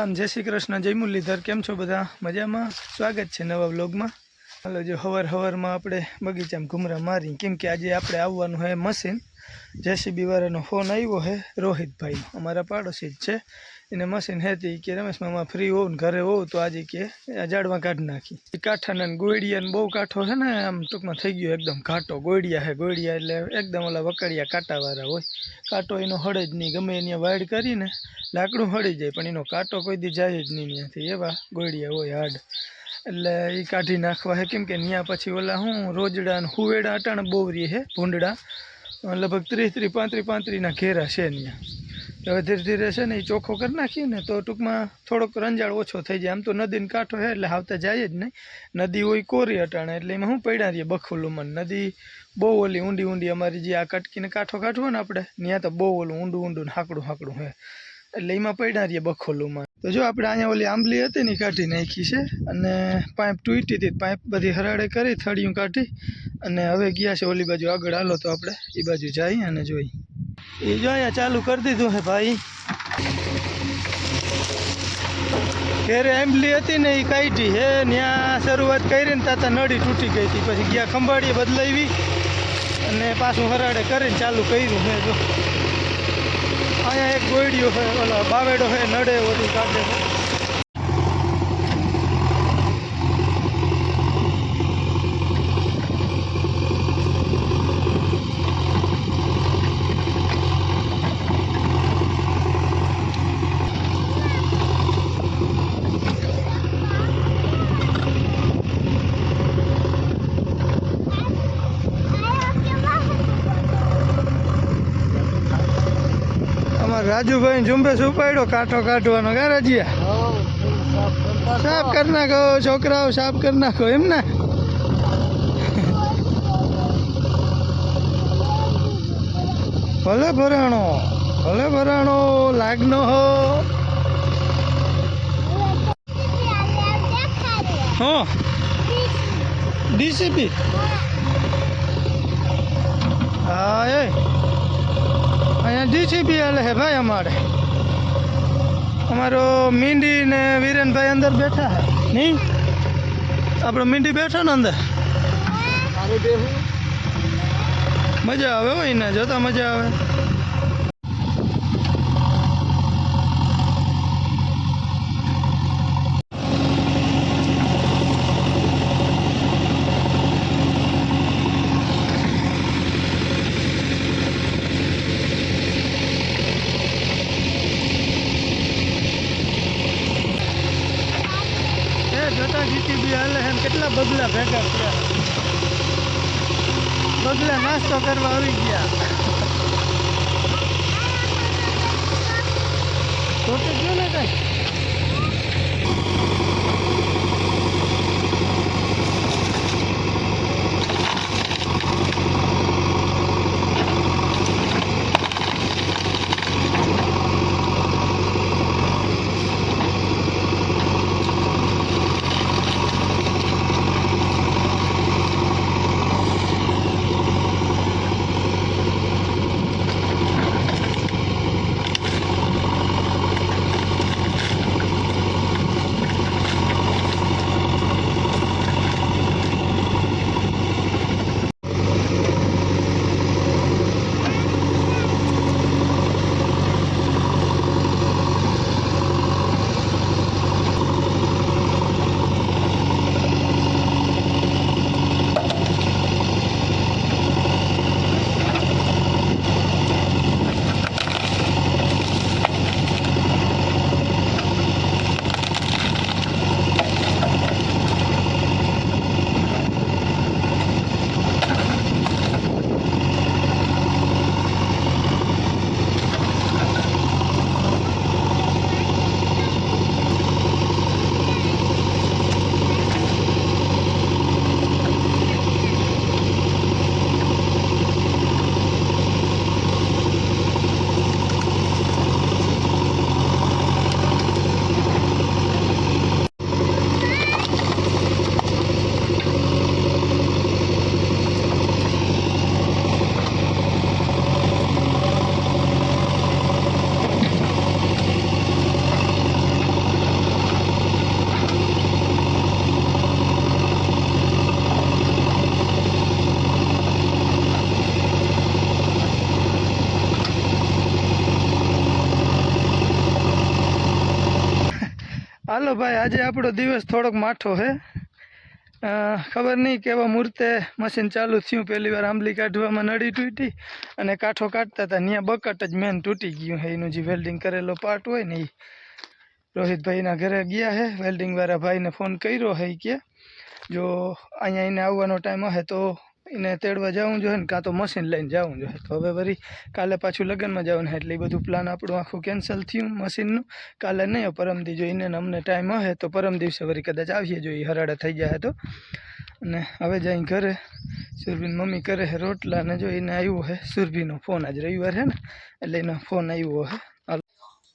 રામ, જય શ્રી કૃષ્ણ, જય મુરલીધર, કેમ છો બધા? મજામાં? સ્વાગત છે નવા બ્લોગમાં હાલો, જો હવાર હવારમાં આપણે બગીચામાં ઘૂમરા મારી કેમ કે આજે આપણે આવવાનું છે મશીન. જેસીબી વાળાનો ફોન આવ્યો છે રોહિતભાઈનો. અમારા પાડોશી જ છે. એને મશીન હતી કે રમેશમાં ફ્રી હોઉં ઘરે હોઉં તો આજે કે ઝાડમાં કાઢી નાખી. કાંઠાના ગોળિયા બહુ કાંઠો છે ને, આમ ટૂંકમાં થઈ ગયો એકદમ ઘાટો. ગોળિયા છે ગોળિયા એટલે એકદમ ઓલા વકડિયા કાંટાવાળા હોય. કાંટો એનો હળે જ નહીં, ગમે એની વાઇડ કરીને લાકડું હળી જાય, પણ એનો કાંટો કોઈ દી જાય જ નહીં ત્યાંથી. એવા ગોળિયા હોય હાડ. એટલે એ કાઢી નાખવા છે કેમ કે ત્યાં પછી ઓલા હું, રોજડા ને હુવેડા અટાણ બહુ રહી છે ભૂંડડા. લગભગ ત્રીસ ત્રીસ, પાંત્રીસ, પાંત્રીસના ઘેરા છે ત્યાં હવે ધીરે ધીરે છે ને એ ચોખ્ખો કરી નાખીએ ને તો ટૂંકમાં થોડોક રંજાળ ઓછો થઈ જાય. આમ તો નદીને કાંઠો છે એટલે આવતા જાય જ નહીં. નદી હોય કોરી અટાણે એટલે એમાં શું પડ્યા રહીએ? બખુલુમન નદી બહુ ઓલી ઊંડી ઊંડી અમારી જે આ કટકીને કાંઠો કાઢવો ને આપણે, ત્યાં તો બહુ ઓલું ઊંડું ઊંડું હાકડું હાકડું છે એટલે એમાં પડ્યા રહીએ બખોલુમાં. તો જો આપણે અહીંયા ઓલી આંબલી હતી ને કાઢી નાખી છે અને પાઇપ તૂટી હતી, પાઇપ બધી હરાડે કરી થળિયું કાઢી અને હવે ગયા છે ઓલી બાજુ આગળ. હાલો તો આપણે એ બાજુ જઈએ અને જોઈ. એ જો અહીંયા ચાલુ કરી દીધું હે ભાઈ. ઘેરે આંબલી હતી ને એ કાઢી હે ત્યાં શરૂઆત કરી ને તાતા નળી તૂટી ગઈ હતી. પછી ગયા ખંભાળીએ બદલાવી અને પાછું હરાડે કરીને ચાલુ કર્યું મેં જો. અહીંયા એક ગોયડીઓ છે ઓલા બાવેડો છે નડે ઓલી કાઢે અમારા રાજુભાઈ ઝુંબેશ ઉપાડ્યો કાંટો કાઢવાનો. કા રાજીયા? સાફ કરી નાખો, છોકરાઓ સાફ કરી નાખો, એમ ને? ભલે ભરાણો ભલે ભરાણો, લાગનો હો. હો. ડીસીપી? હા, એ. અહીંયા ડીસીપી હે ભાઈ અમારે. અમારો મીંડી ને વિરેનભાઈ અંદર બેઠા નહીં આપણો મીંડી બેઠો ને અંદર. મજા આવે હોય ને જોતા મજા આવે એ જોતા જીટીબી કેટલા બગલા ભેગા થયા. બગલા નાસ્તો કરવા આવી ગયા. તો તો ગયો ને કઈ? ભાઈ, આજે આપણો દિવસ થોડોક માઠો હે. ખબર નહીં કેવા મુહૂર્તે મશીન ચાલુ થયું. પહેલી વાર આંબલી કાઢવામાં નળી તૂટી અને કાંઠો કાઢતા હતા. ત્યાં બકટ જ મેન તૂટી ગયું હે. એનું જે વેલ્ડિંગ કરેલો પાર્ટ હોય ને એ રોહિતભાઈના ઘરે ગયા હે. વેલ્ડિંગ વાળા ભાઈને ફોન કર્યો હે ઈ કે, જો અહીંયા એને આવવાનો ટાઈમ હશે તો એને તેડવા જવું જોઈએ ને કાં તો મશીન લઈને જવું જોઈએ. તો હવે વળી કાલે પાછું લગ્નમાં જવાનું ને એટલે એ બધું પ્લાન આપણું આખું કેન્સલ થયું મશીનનું કાલે નહીં પરમ દિવસે એને અમને ટાઈમ હશે તો પરમ દિવસે વળી કદાચ આવીએ જોઈએ હરાડા થઈ જાય તો. અને હવે જઈ ઘરે, સુરભીન મમ્મી કરે છે રોટલા ને જો એને આવ્યો છે સુરભીનો ફોન આજ રવિવાર છે ને, એટલે એનો ફોન આવ્યો છે હાલ હા તો બીજામાં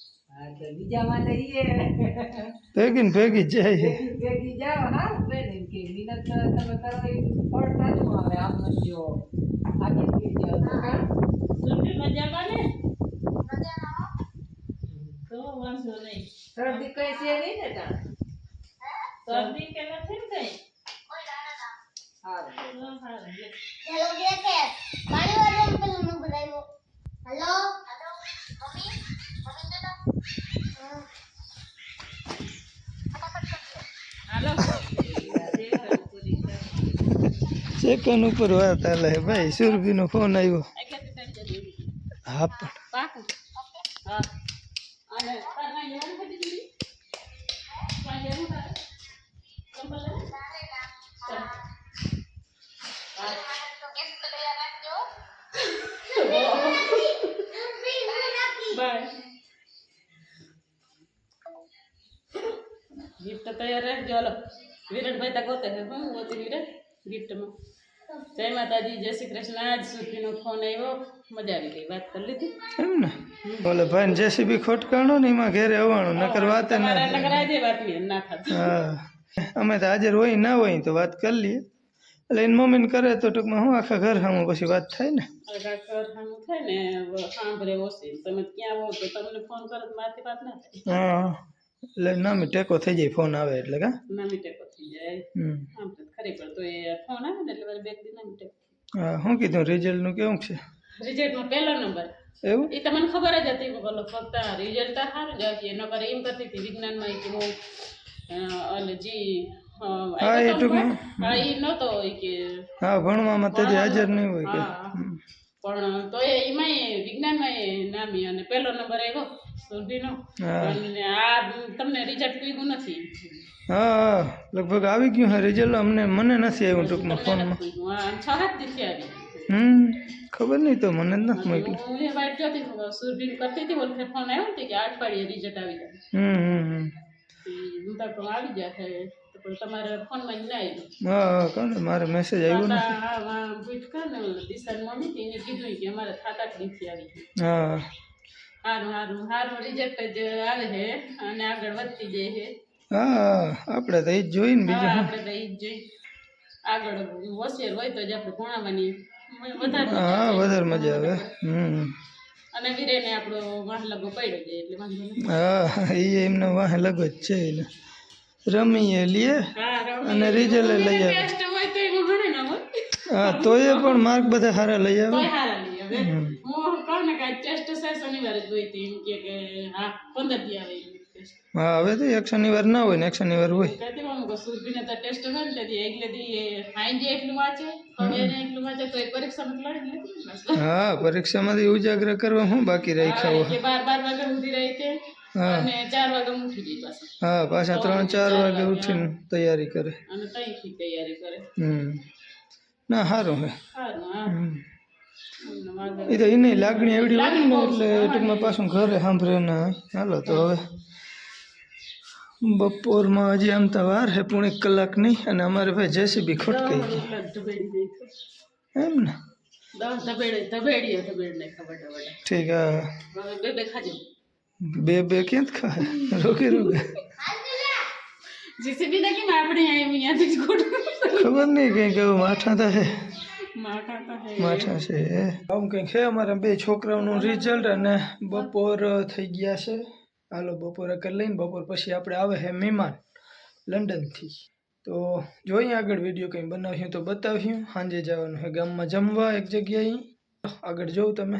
તો ઈએ ભેગી ભેગી જાય. ભેગી ભેગી જાઓ. હા બેન કે મહેનત તમે કરો એ ફળ સાચું આવે આમ જો આગળ થઈ સુરભી મજામાં ને? તો વાંધો નહીં. શરદી કઈ છે નહીં ને તાણ શરદી કે નથી ને કઈ. હેલો? હેલો? મમ્મી તો સેકન્ડ ઉપર વાત હાલે ભાઈ સુરભીનો ફોન આવ્યો. હા પણ. વિરણભાઈ તા ગોતે હે હું ગોતી વિરણ ગિફ્ટમાં જય માતાજી જય શ્રી કૃષ્ણ. આજ સુધીનો ફોન આવ્યો. મજા આવી ગઈ વાત કરી લીધી. એમ ને? બોલે ભાઈ જેસીબી ખોટકાણો ને એમાં ઘેરે આવવાનું નકર વાત ના તમારા નગર આજે વાત નહીં ના થતી હા. અમે તો હાજર હોય ના હોય તો વાત કરી લઈએ. એટલે એની મમ્મીને કરે તો ટૂંકમાં હું આખા ઘર સામું પછી વાત થાય ને? હવે કાંઈક કરવાનું થાય ને હવે સાંભળે ઓછી. તમે ક્યાં હો તો તમને ફોન કરો તો મારાથી વાત ના થાય. હા. એટલે ના ટેકો થઈ જાય ફોન આવે એટલે કા? ના મીટેકો થઈ જાય. આમ તો ખરી પણ તો એ ફોન આવે ને એટલે બે દિન ના હા શું કીધું રિઝલ્ટનું કેવું છે? રિઝલ્ટમાં પહેલો નંબર. એવું? એ તમને ખબર જ હતી કે બોલો ફક્ત રિઝલ્ટ તો સારું જ આવશે એનો પર એમ કરતી હતી વિજ્ઞાનમાં કે હું ઓલે જી હા, એ ટૂંકમાં. હા એ નહોતો કે હા ભણવામાં તેથી હાજર નહીં હોય કે. પણ તો એ એમાંય વિજ્ઞાનમાં નામી અને પહેલો નંબર આવ્યો સુરભીનો હા. અને આ તમને રિઝલ્ટ કીધું નથી. હા લગભગ આવી ગયું હા રિઝલ્ટ અમને મને નથી આવ્યું ટૂંકમાં ફોનમાં. છ સાત દિવસે આવી. હમ ખબર નહીં તો મને જ નથી મોકલી હું એ વાત જોતી સુરભીને કરતી હતી ઓલે ફોન આવ્યો ને કે અઠવાડિયે રિઝલ્ટ આવી જાય. હમ હમ હમ. આવી જશે તો હા હા મારે મેસેજ આવ્યો ને હા. હા આપણે તો એ જ જોઈને ને બીજું. આપણે તો ઈ જ જોઈ. આગળ હોશિયાર હોય તો જ આપણે ભણાવવાની. વધારે હા વધારે મજા આવે. હમ. અને વીરેને આપણો વાહલગો પડ્યો જાય એટલે વાંધો હા એ એમનો વાહ લગો જ છે એને. રમીએ લઈએ અને રિઝલ્ટ લઈ આવે. હા તો તોય પણ માર્ક બધા સારા લઈ આવે. હું હવે તો એક શનિવાર ના હોય ને એક શનિવાર હોય. હું એ પરીક્ષામાંથી ઉજાગર કરવા હું બાકી રાખ્યા હોય. અને ચાર વાગે ઉઠી ગઈ પાછી. હા પાછા ત્રણ ચાર વાગે ઉઠીને તૈયારી કરે. અને ત્યાંથી તૈયારી કરે. હમ. ના સારું હે. સારું એ તો એની લાગણી એવડી હોય ને એટલે ટૂંકમાં પાછું ઘરે સાંભળે ને હાલો તો હવે. બપોરમાં હજી આમ તો વાર હે પૂણી કલાકની અને અમારે ભાઈ જેસીબી ખોટકાઈ ગઈ. એમ ને? ઠીક હા. બે બે ક્યાં ખાય રોકે રોકે. જીસીબી ના કેમ આપણે અહીંયાથી જ ખોટું ખબર નહીં કંઈ કે માઠા તો હે. તો હે. માઠા છે આમ કંઈક છે અમારા બે છોકરાઓનું રિઝલ્ટ અને બપોર થઈ ગયા છે. હાલો બપોરે કરી લઈને બપોર પછી આપણે આવે છે મહેમાન લંડનથી. તો જોઈએ આગળ વીડિયો કંઈ બનાવ્યું તો બતાવ્યું. સાંજે જવાનું છે ગામમાં જમવા એક જગ્યાએ. આગળ જોઉં તમે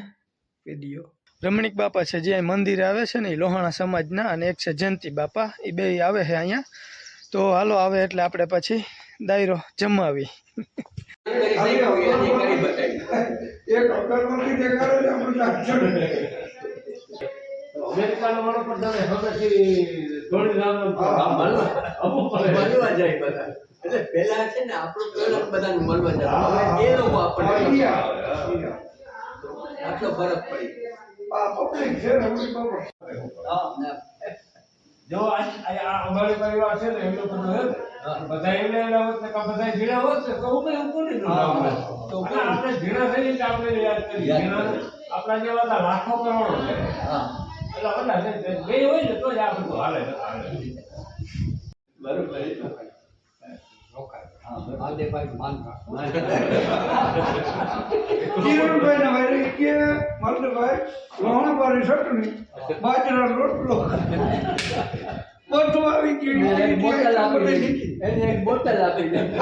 વીડિયો. રમણીક બાપા છે, જે મંદિર આવે છે ને એ લોહાણા સમાજના અને એક છે જયંતિ બાપા એ બે આવે છે અહીંયા. તો હાલો, આવે એટલે આપણે પછી દાયરો જમાવી. આટલો ફરક પડી. જો અમારી પરિવાર છે ને એમનો પણ બધા એમને એના હોત ને બધા ભીડા હોત ને તો હું કઈ કોની નું નામ લે? તો આપણે ભીડા એટલે આપણે યાદ કરીએ. આપણા જેવા હતા લાખો કરોડો છે. હા. એટલે બધા બે હોય ને તો જ આ બધું હાલે હાલે બરોબર હા મહાદેવભાઈ માન કિરણભાઈ ના ભાઈ કે મલ્લભાઈ લોહાણાવાળી ચટણી બાજરાનો રોટલો બધું આવી ગયું એને એક બોટલ આપી બધી દીધી. એને એક બોટલ આપી દીધી.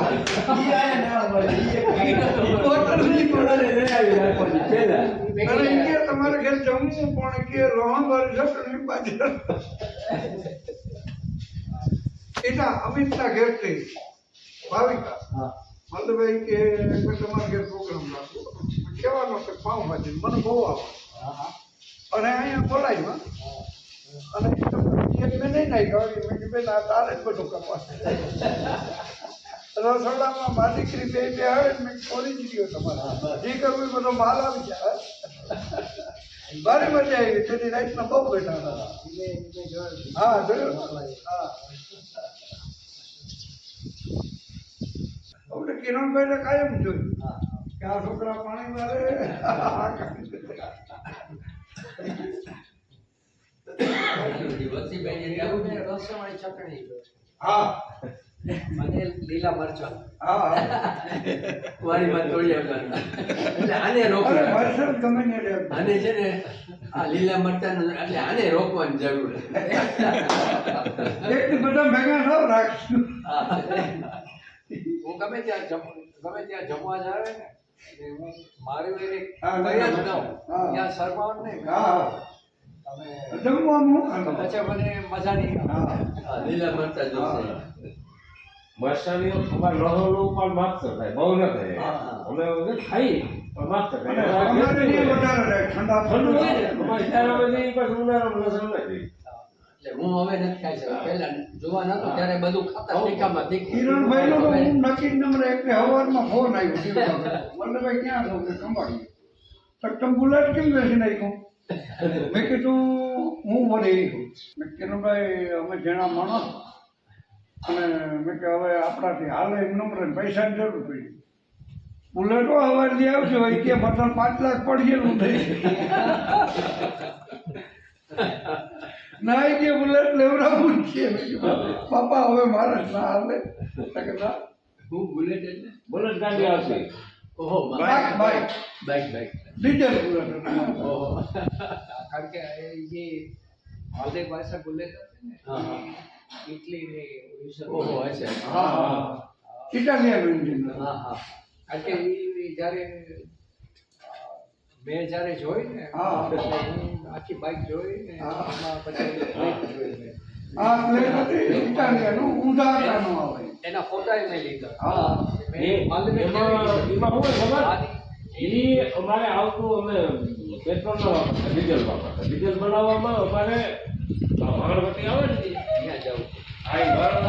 ઈ આયા ના મળે. ઈ એક બોટલની બોટલ એને આવી રાખવાની પહેલા. અને ઈ કે તમારે ઘેર જમવું પણ કે લોહાણાવાળી ચટણી બાજરા એના અમિતના ઘેરથી ભાવિકા. હા. મલ્લભાઈ કે તમારા ઘેર પ્રોગ્રામ રાખો કહેવાનો કે પાઉંભાજી મને બહુ આવે. અને અહીંયા બોલાવ્યા અને એ તો એક મેં નહીં નાખ્યો મેં કીધું બેન આ તારે જ બધું કપાસ રસોડામાં મારી દીકરી બે બે આવે મેં ખોલી જ ગયો તમારે. જે કરવું બધો માલ આવી જાય મારી મજા આવી તેની રાઈટના બહુ બેઠા હા જોયું? હા આપણે કિરણભાઈને કાયમ જોયું. કે આ છોકરા પાણી મારે. હા. લીલા મરચા. હા વાળી માં તોડી આવવાના. એટલે આને રોકવા વરસાદ ગમે ને આને છે ને આ લીલા મરચા એટલે આને રોકવાની જરૂર. એક બધા ભેગા ન રાખશું. હું ગમે ત્યાં જમ ગમે ત્યાં જમવા જાવે ને એટલે હું મારું એને હા. ન ત્યાં શરમાવાનું નહીં. તમે જમવાનું પછી મને મજા નહીં લીલા મરચાં જોશે મરસાની અમારે લહણનું પણ માગશે થાય બહુ ન થાય. હા. અમે ખાઈ પણ રહે ઠંડા ઠંડુ હોય ને અમારે ઉનાળામાં લસણ નથી. હું હવે નથી ખાઈ શકતો. પહેલા જોવા નતો ત્યારે બધું ખાતા તીખું. કિરણભાઈ નો હું નક્કી નંબર એટલે હવારમાં ફોન આવ્યો વલ્લભભાઈ ક્યાં છો? કે કંબાડી તો તમે બુલેટ કેમ બેસી નાખ્યું? મેં કીધું હું વળી મેં કિરણભાઈ અમે જેણા માણસ. અને મેં કે હવે આપણાથી હાલે એમ નંબર પૈસાની જરૂર પડી. બુલેટો હવાર જે આવશે એ કે બધા પાંચ લાખ પડી ગયેલું થઈ ના કે બુલેટ લેવડાવું છે પાપા હવે મારે ના હાલે. તો કે ના હું બુલેટ એટલે. બુલેટ ગાડી આવશે? ઓહો bike bike. Bike. Bike diesel bullet ઓહો. કારણ કે એ જે માલદેવ પાસે બોલે હતી ને. ઇટલી ને ઓહો હશે હા હા. ઇટાલિયન હા હા. કારણ કે એ જ્યારે મેં જ્યારે જોઈ ને આખી બાઇક જોઈ ને એના ફોટા મેં લીધા. હા. એ અમારે આવતું અમે પેટ્રોલ ન વાપરતા ડીઝલ વાપરતા. ડીઝલ બનાવવામાં અમારે અગરબત્તી આવે ને ત્યાં જવું. આ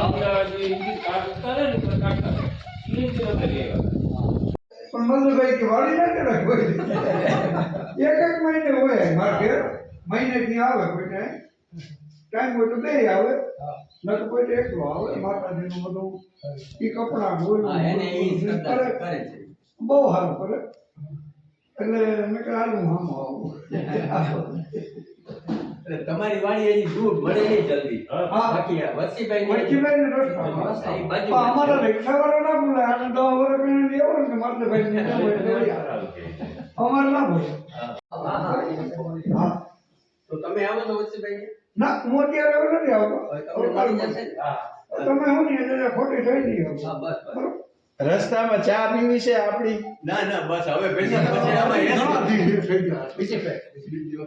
આપણા ઇન્જિન કાઢ કરે ને કાઢતા. રહે. ઇન્જિન. પણ મંદુભાઈ કે વાળી ના કરે કોઈ. એક એક મહિને હોય મારે ઘેર મહિને થી આવે કોઈ ટાઈમ. ટાઈમ હોય તો બે આવે ન તો કોઈ એકલો આવે માતાજીનું બધું ઈ કપડા એ કરે. બહુ સારું કરે. એટલે મેં કહે હાલ હું આમ આવું. એટલે તમારી વાડી એની દૂર મળે નહીં જલ્દી હા. બાકી આ વસીભાઈ વચ્ચીભાઈ ને બાજુ અમારા ના બોલે લેવો ને મારે ભાઈ ને. અમારે ના તો તમે આવો તો વસીભાઈ ના હું અત્યારે નથી આવતો? તમે હું ને ખોટી થઈ નહીં. બસ? રસ્તામાં ચા પીવી છે આપણી. ના ના બસ હવે પૈસા પછી આમાં એ બીજી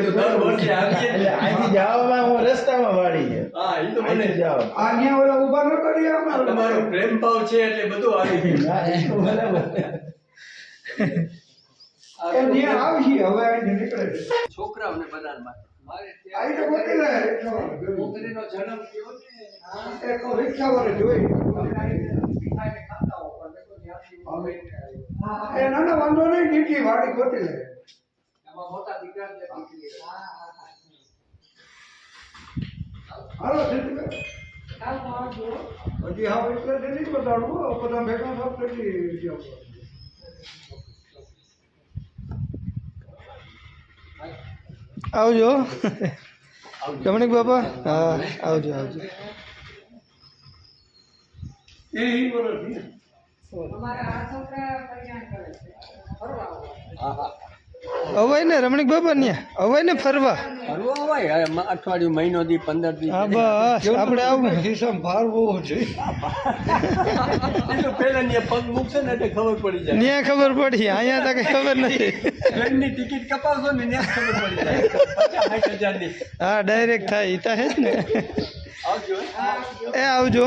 તો દર વર્ષે આવીએ. એટલે ને. જવામાં હું રસ્તામાં વાળી છે. હા એ તો મને જાઓ આ તમારો પ્રેમ ભાવ છે એટલે બધું આવી ગયું. હા, એ તો બરાબર. છોકરાઓને બધાને માટે. મારે છોકરીનો જન્મ થયો ને મીઠાઈને ખાતા હો, પણ મેં કહ્યું ત્યાંથી આમાં મોટા દીકરા ને દીકરી આવજો. રમણીક બાપા? હા આવજો આવજો. અમારા છોકરા કરે છે. અવાય ને રમણીક બાબા ને અવાય ને ફરવા. ફરવા અવાય? અઠવાડિયું મહિનો દી પંદર દી. હા બસ આપણે આવું. એ છે પેલા ને પગ મૂકશે ને એટલે ખબર પડી જાય. ન્યા ખબર પડી અહીંયા તો કઈ ખબર નથી. ટ્રેનની ટિકિટ કપાવશો ને ન્યા ખબર પડી જાય. પચાસ હા ડાયરેક્ટ થાય ઈ તો હે ને. આવજો એ આવજો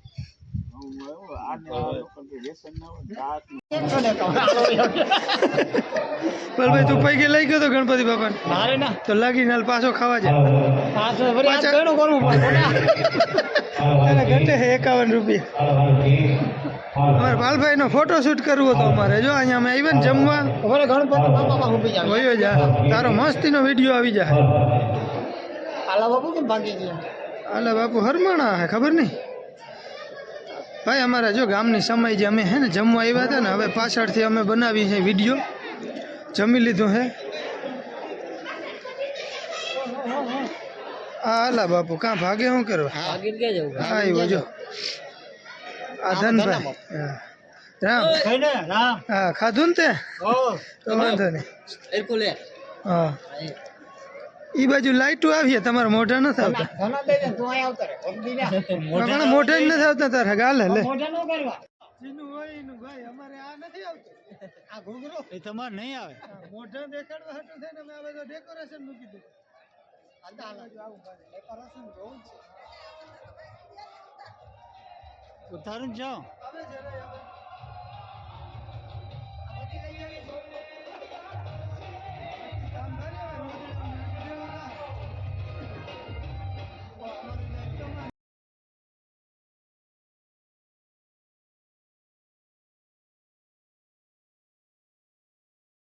પલભાઈ તું પૈકી લઈ ગયો તો ગણપતિ બાપા મારે ના. તો લાગી નાલ પાછો ખાવા જાય. ઘટે એકાવન રૂપિયા. અમારે પાલભાઈ નો ફોટો શૂટ કરવો હતો અમારે. જો અહીંયા અમે આવ્યા ને જમવા. ગણપતિ જા. તારો મસ્તી નો વીડિયો આવી જાય. આલા બાપુ હરમાણા ખબર નહીં? ભાઈ અમારા જો ગામની સમય જે અમે હે ને જમવા આવ્યા હતા ને હવે પાછળથી અમે બનાવી છે વીડિયો. જમી લીધું હે. આ આલા બાપુ કાં ભાગે શું કરવા હા આવ્યો જો આ ધનભાઈ હા. રામ. હા ખાધું ને તે? તો વાંધો નહીં. હા. ઈ બાજુ લાઈટો આવી તમારે મોઢા નથી આવતા મોઢા જ નથી આવતા. તારા ગાલ હલે ઉતારું જાઓ.